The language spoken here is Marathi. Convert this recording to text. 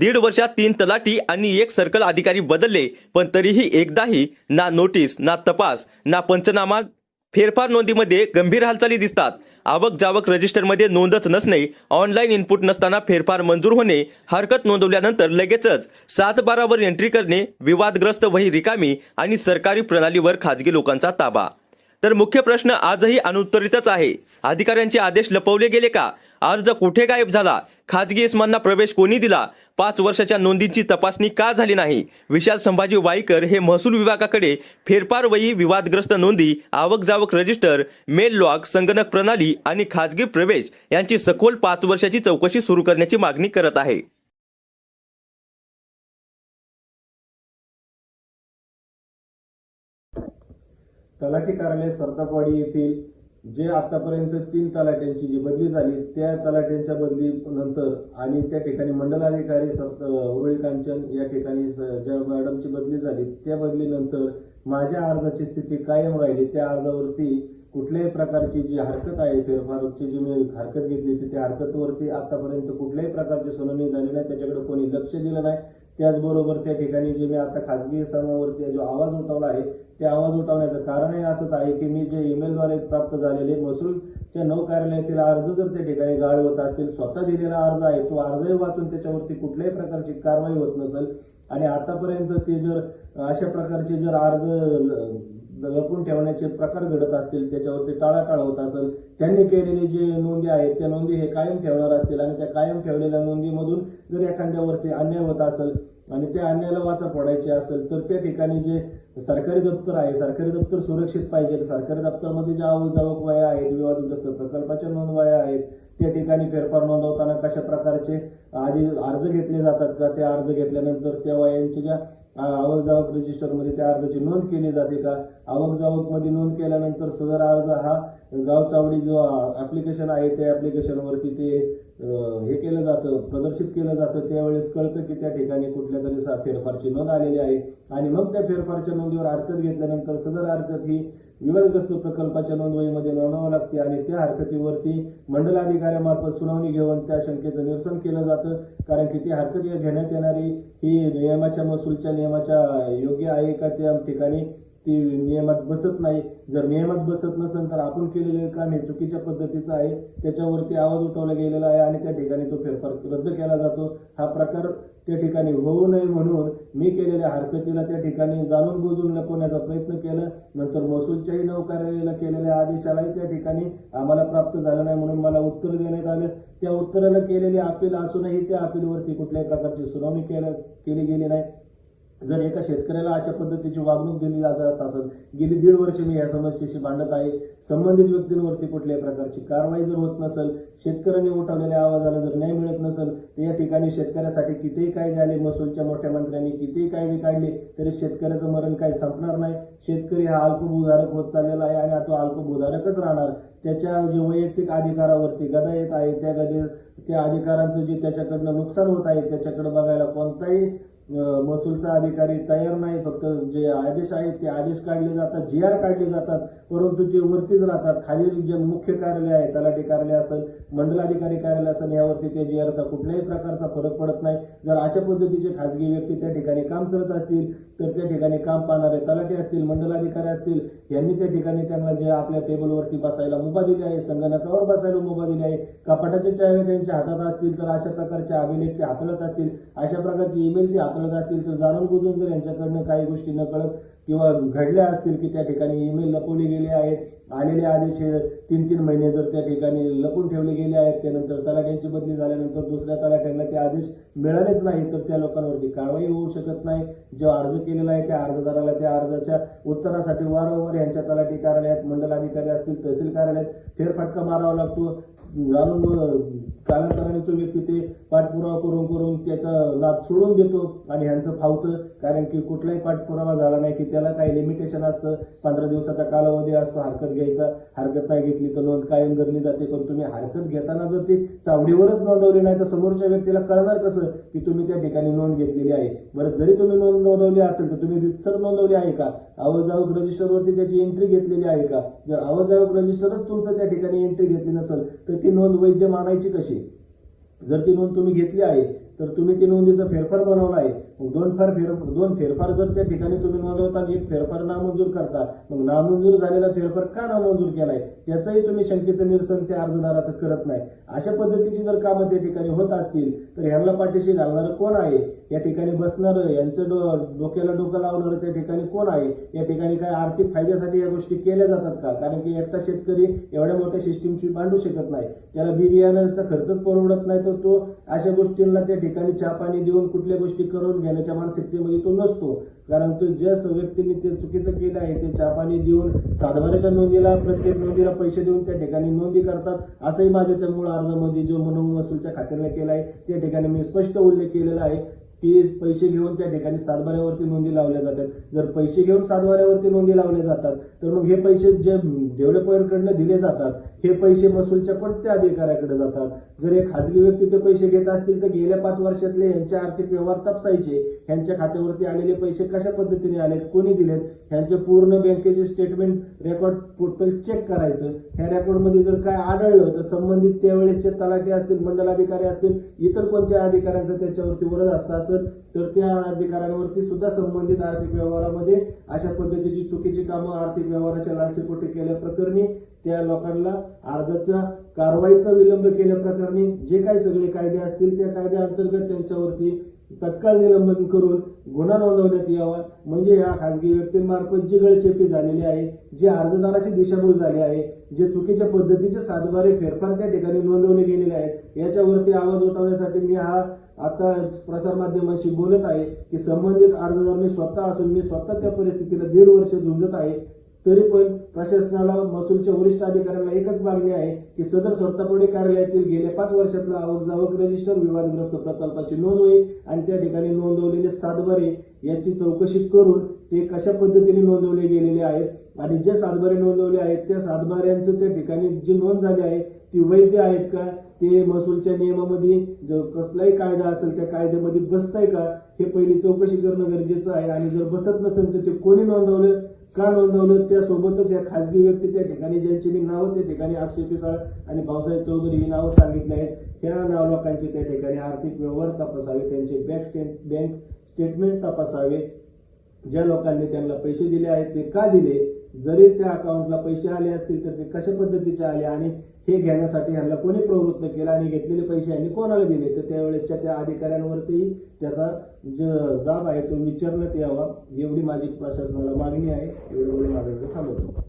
दीड वर्षात तीन तलाठी आणि एक सर्कल अधिकारी बदलले पण तरीही एकदाही ना नोटीस ना तपास ना पंचनामा फेरफार नोंदीमध्ये गंभीर हालचाली दिसतात. आवक जावक रजिस्टरमध्ये नोंदच नसणे ऑनलाईन इनपुट नसताना फेरफार मंजूर होणे हरकत नोंदवल्यानंतर लगेचच सात बारावर एंट्री करणे विवादग्रस्त वही रिकामी आणि सरकारी प्रणालीवर खाजगी लोकांचा ताबा. तर मुख्य प्रश्न आजही अनुत्तरितच आहे. अधिकाऱ्यांचे आदेश लपवले गेले का? अर्ज कुठे गायब झाला? खाजगी इसमांना प्रवेश कोणी दिला? पाच वर्षाच्या नोंदींची तपासणी का झाली नाही? विशाल संभाजी वाईकर हे महसूल विभागाकडे फेरफार वही विवादग्रस्त नोंदी आवक जावक रजिस्टर मेल लॉग संगणक प्रणाली आणि खाजगी प्रवेश यांची सखोल पाच वर्षाची चौकशी सुरू करण्याची मागणी करत आहे. तलाठी कार्यालय सरतापवाडी येथील जे आतापर्यंत तीन तलाट्यांची जी बदली झाली त्या तलाट्यांच्या बदली नंतर आणि त्या ठिकाणी मंडलाधिकारी सप्त उरळी कांचन या ठिकाणी स- ज्या मॅडमची बदली झाली त्या बदलीनंतर माझ्या अर्जाची स्थिती कायम राहिली. त्या अर्जावरती कुठल्याही प्रकारची जी हरकत आहे फेरफारची जी मी हरकत घेतली होती त्या हरकतवरती आतापर्यंत कुठल्याही प्रकारची सुनावणी झाली नाही. त्याच्याकडे कोणी लक्ष दिलं नाही. त्याचबरोबर त्या ठिकाणी जे मी आता खाजगी समावरती जो आवाज उठवला आहे ते आवाज उठवण्याचं कारणही असंच आहे की मी जे ईमेलद्वारे प्राप्त झालेले महसूलच्या नऊ कार्यालयातील अर्ज जर त्या ठिकाणी गाळ होत असतील स्वतः दिलेला अर्ज आहे तो अर्जही वाचून त्याच्यावरती कुठल्याही प्रकारची कारवाई होत नसेल. आणि आतापर्यंत ते जर अशा प्रकारचे जर अर्ज ल- लपून ठेवण्याचे प्रकार घडत असतील त्याच्यावरती टाळाटाळ होत असेल त्यांनी केलेले जे नोंदी आहेत त्या नोंदी हे कायम ठेवणार असतील आणि त्या कायम ठेवलेल्या नोंदीमधून जर एखाद्यावरती अन्याय होत असेल आणि त्या अन्यायाला वाचा फोडायची असेल तर त्या ठिकाणी जे सरकारी दप्तर आहे सरकारी दप्तर सुरक्षित पाहिजे. सरकारी दप्तरमध्ये ज्या आवक जावक वया आहेत विवादग्रस्त प्रकल्पाच्या नोंदवाया आहेत त्या ठिकाणी फेरफार नोंदवताना कशा प्रकारचे आधी अर्ज घेतले जातात का ते अर्ज घेतल्यानंतर त्या वयांची ज्या आवक जावक रजिस्टरमध्ये त्या अर्जाची नोंद केली जाते का? आवक जावकमध्ये नोंद केल्यानंतर सदर अर्ज हा गाव चावडी जो ऍप्लिकेशन आहे त्या ऍप्लिकेशनवरती ते हे केलं जातं प्रदर्शित केलं जातं त्यावेळेस कळतं की त्या ठिकाणी कुठल्या तरी फेरफारची नोंद आलेली आहे. आणि मग त्या फेरफारच्या नोंदीवर हरकत घेतल्यानंतर सदर हरकत ही विवादग्रस्त प्रकल्पाच्या नोंदवहीमध्ये नोंदवावं लागते आणि त्या हरकतीवरती मंडलाधिकाऱ्यामार्फत सुनावणी घेऊन त्या शंकेचं निरसन केलं जातं. कारण की ती हरकत घेण्यात येणारी ही नियमाच्या महसूलच्या नियमाच्या योग्य आहे का त्या ठिकाणी ती नियमात बसत नाही. जर नियमात बसत नसेल तर आपण केलेले काम हे चुकीच्या पद्धतीचं आहे. त्याच्यावरती आवाज उठवला गेलेला आहे आणि त्या ठिकाणी तो फेरफार रद्द केला जातो. हा प्रकार त्या ठिकाणी होऊ नये म्हणून मी केलेल्या हरकतीला त्या ठिकाणी जाणून बुजून लपवण्याचा प्रयत्न केला. नंतर महसूलच्याही नौकार्यालयाला केलेल्या आदेशालाही त्या ठिकाणी आम्हाला प्राप्त झालं नाही म्हणून मला उत्तर देण्यात आलं. त्या उत्तराला केलेली अपील असूनही त्या अपीलवरती कुठल्याही प्रकारची सुनावणी केल्या केली गेली नाही. जर एका शेतकऱ्याला अशा पद्धतीची वागणूक दिली जात असेल गेली दीड वर्ष मी या समस्येशी भांडत आहे संबंधित व्यक्तींवरती कुठल्याही प्रकारची कारवाई जर होत नसेल शेतकऱ्यांनी उठवलेल्या आवाजाला जर न्याय मिळत नसेल तर या ठिकाणी शेतकऱ्यासाठी कितीही कायदे आले महसूलच्या मोठ्या मंत्र्यांनी कितीही कायदे काढले तरी शेतकऱ्याचं मरण काही संपणार नाही. शेतकरी हा अल्पभूधारक होत चाललेला आहे आणि तो अल्पभूधारकच राहणार. त्याच्या जे वैयक्तिक अधिकारावरती गदा येत आहे त्या गदे त्या अधिकारांचं जे त्याच्याकडनं नुकसान होत आहे त्याच्याकडे बघायला कोणताही महसूलचा अधिकारी तयार नाही फक्त जे आदेश आहेत ते आदेश काढले जातात जी आर काढले जातात परंतु ते वरतीच राहतात. खालील जे मुख्य कार्यालय आहे तलाठी कार्यालय असेल मंडलाधिकारी कार्यालय असेल यावरती त्या जी आरचा कुठल्याही प्रकारचा फरक पडत नाही. जर अशा पद्धतीचे खाजगी व्यक्ती त्या ठिकाणी काम करत असतील तर त्या ठिकाणी काम पाहणारे तलाठी असतील मंडलाधिकारी असतील यांनी त्या ठिकाणी त्यांना जे आपल्या टेबलवरती बसायला मुभा दिली आहे संगणकावर बसायला मुभा दिली आहे कपाटाचे चावे त्यांच्या हातात असतील तर अशा प्रकारचे अभिलेख ते हाताळत असतील अशा प्रकारची ईमेल ते हाताळत असतील तर जाणून बुजून जर यांच्याकडनं काही गोष्टी न कळत किंवा घडल्या असतील की त्या ठिकाणी ईमेल लपवले गेले आहेत आलेले आदेश हे तीन तीन महिने जर त्या ठिकाणी लपून ठेवले गेले आहेत त्यानंतर तलाठ्यांची बदली झाल्यानंतर दुसऱ्या तलाठ्यांना ते आदेश मिळालेच नाही तर त्या लोकांवरती कारवाई होऊ शकत नाही. जो अर्ज केलेला आहे त्या अर्जदाराला त्या अर्जाच्या उत्तरासाठी वारंवार यांच्या तलाठी कार्यालयात मंडल अधिकारी असतील तहसील कार्यालयात फेरफटका मारावा लागतो. जाणून कालांतराने तो व्यक्ती ते पाठपुरावा करून करून त्याचा नाद सोडून देतो आणि ह्यांचं फावतं कारण की कुठलाही पाठपुरावा झाला नाही की त्याला काही लिमिटेशन असतं. पंधरा दिवसाचा कालावधी असतो हरकत घ्यायचा. हरकत नाही घेतली तर नोंद कायम धरली जाते. पण तुम्ही हरकत घेताना जर ती चावडीवरच नोंदवली नाही तर समोरच्या व्यक्तीला कळणार कसं की तुम्ही त्या ठिकाणी नोंद घेतलेली आहे? बरं जरी तुम्ही नोंद नोंदवली असेल तर तुम्ही रितसर नोंदवली आहे का? आवाजावक रजिस्टरवरती त्याची एंट्री घेतलेली आहे का? जर आवाजावक रजिस्टरच तुमचं त्या ठिकाणी एंट्री घेतली नसेल तर ती नोंद वैध मानायची कशी? जर ती नोंद तुम्ही घेतली आहे तर तुम्ही ती नोंदीचा फेरफार बनवला आहे दोन फार फेर दोन फेरफार जर त्या ठिकाणी तुम्ही नोंदवता एक फेरफार नामंजूर करता मग नामंजूर झालेला फेरफार का नामंजूर केलाय? त्याचंही तुम्ही शंकेचं निरसन त्या अर्जदाराचं करत नाही. अशा पद्धतीची जर कामं त्या ठिकाणी होत असतील तर ह्यांना पाठीशी घालणारं कोण आहे? या ठिकाणी बसणारं यांचं डो डोक्याला डोकं लावणारं त्या ठिकाणी कोण आहे? या ठिकाणी काय आर्थिक फायद्यासाठी या गोष्टी केल्या जातात का? कारण की एकटा शेतकरी एवढ्या मोठ्या सिस्टीमची मांडू शकत नाही. त्याला बी बियाण्याचा खर्चच परवडत नाही तर तो अशा गोष्टींना त्या ठिकाणी चहा पाणी देऊन कुठल्या गोष्टी करून घेण्याच्या मानसिकतेमध्ये तो नसतो. कारण तो ज्या व्यक्तीने ते चुकीचं केलं आहे ते चहा पाणी देऊन सातबाऱ्याच्या नोंदीला प्रत्येक नोंदीला पैसे देऊन त्या ठिकाणी नोंदी करतात. असंही माझ्या त्या मूळ अर्जामध्ये जो म्हणून खात्याला केला आहे त्या ठिकाणी मी स्पष्ट उल्लेख केलेला आहे की पैसे घेऊन त्या ठिकाणी सातबाऱ्यावरती नोंदी लावल्या जातात. जर पैसे घेऊन सातबाऱ्यावरती नोंदी लावल्या जातात तर मग हे पैसे जे डेव्हलपरकडनं दिले जातात हे पैसे महसूलच्या कोणत्या अधिकाऱ्याकडे जातात? जर एक खाजगी व्यक्ती ते पैसे घेत असतील तर गेल्या पाच वर्षातले यांचे आर्थिक व्यवहार तपासायचे. यांच्या खात्यावरती आलेले पैसे कशा पद्धतीने आलेत कोणी दिलेत? ह्यांचे पूर्ण बँकेचे स्टेटमेंट रेकॉर्ड पोर्टल चेक करायचं. ह्या रेकॉर्डमध्ये जर काय आढळलं तर संबंधित त्यावेळेसचे तलाठी असतील मंडलाधिकारी असतील इतर कोणत्या अधिकाऱ्यांचा त्याच्यावरती वरद असता असं तर त्या अधिकाऱ्यांवरती सुद्धा संबंधित आर्थिक व्यवहारामध्ये अशा पद्धतीची चुकीची कामं आर्थिक व्यवहाराच्या लालसेपोटी केल्या प्रकरणी त्या लोकांना अर्जाचा कारवाईचा विलंब केल्या प्रकरणी जे काही सगळे कायदे असतील त्या कायद्याअंतर्गत त्यांच्यावरती तत्काळ निलंबन करून गुन्हा नोंदवण्यात यावा. म्हणजे या खासगी व्यक्तींमार्फत जी गळचेपी झालेली आहे जी अर्जदाराची दिशाभूल झाली आहे जे चुकीच्या पद्धतीचे सातबारे फेरफार त्या ठिकाणी नोंदवले गेलेले आहेत याच्यावरती आवाज उठवण्यासाठी मी हा आता प्रसारमाध्यमांशी बोलत आहे की संबंधित अर्जदार मी स्वतः असून मी स्वतः त्या परिस्थितीला दीड वर्ष झुंजत आहे. तरी पण प्रशासनाला महसूलच्या वरिष्ठ अधिकाऱ्यांना एकच मागणी आहे की सदर स्वतःपुढे कार्यालयातील गेल्या पाच वर्षातला आवक जावक रजिस्टर विवादग्रस्त प्रकल्पाची नोंद होईल आणि त्या ठिकाणी नोंदवलेले सातबारे याची चौकशी करून ते कशा पद्धतीने नोंदवले गेलेले आहेत आणि जे सातबारे नोंदवले आहेत त्या सातबाऱ्यांचं त्या ठिकाणी जी नोंद झाली आहे ती वैध आहेत का? ते महसूलच्या नियमामध्ये जो कसलाही कायदा असेल त्या कायद्यामध्ये बसताय का हे पहिली चौकशी करणं गरजेचं आहे. आणि जर बसत नसेल तर ते कोणी नोंदवलं का नोंदवलं? त्यासोबतच या खासगी व्यक्ती त्या ठिकाणी ज्यांची मी नावं त्या ठिकाणी अक्षय पिसाळ आणि भाऊसाहेब चौधरी ही नावं सांगितली आहेत ह्या नाव लोकांचे त्या ठिकाणी आर्थिक व्यवहार तपासावे त्यांचे बँक बँक स्टेटमेंट तपासावे. ज्या लोकांनी त्यांना पैसे दिले आहेत ते का दिले? जरी त्या अकाउंटला पैसे आले असतील तर ते कशा पद्धतीचे आले आणि हे घेण्यासाठी ह्यांना कोणी प्रवृत्त केलं आणि घेतलेले पैसे यांनी कोणाला दिले? तर त्यावेळेसच्या त्या अधिकाऱ्यांवरती त्याचा जो जाब आहे तो विचारण्यात यावा. एवढी माझी प्रशासनाला मागणी आहे. एवढं बोलून माझ्याकडे थांबवतो.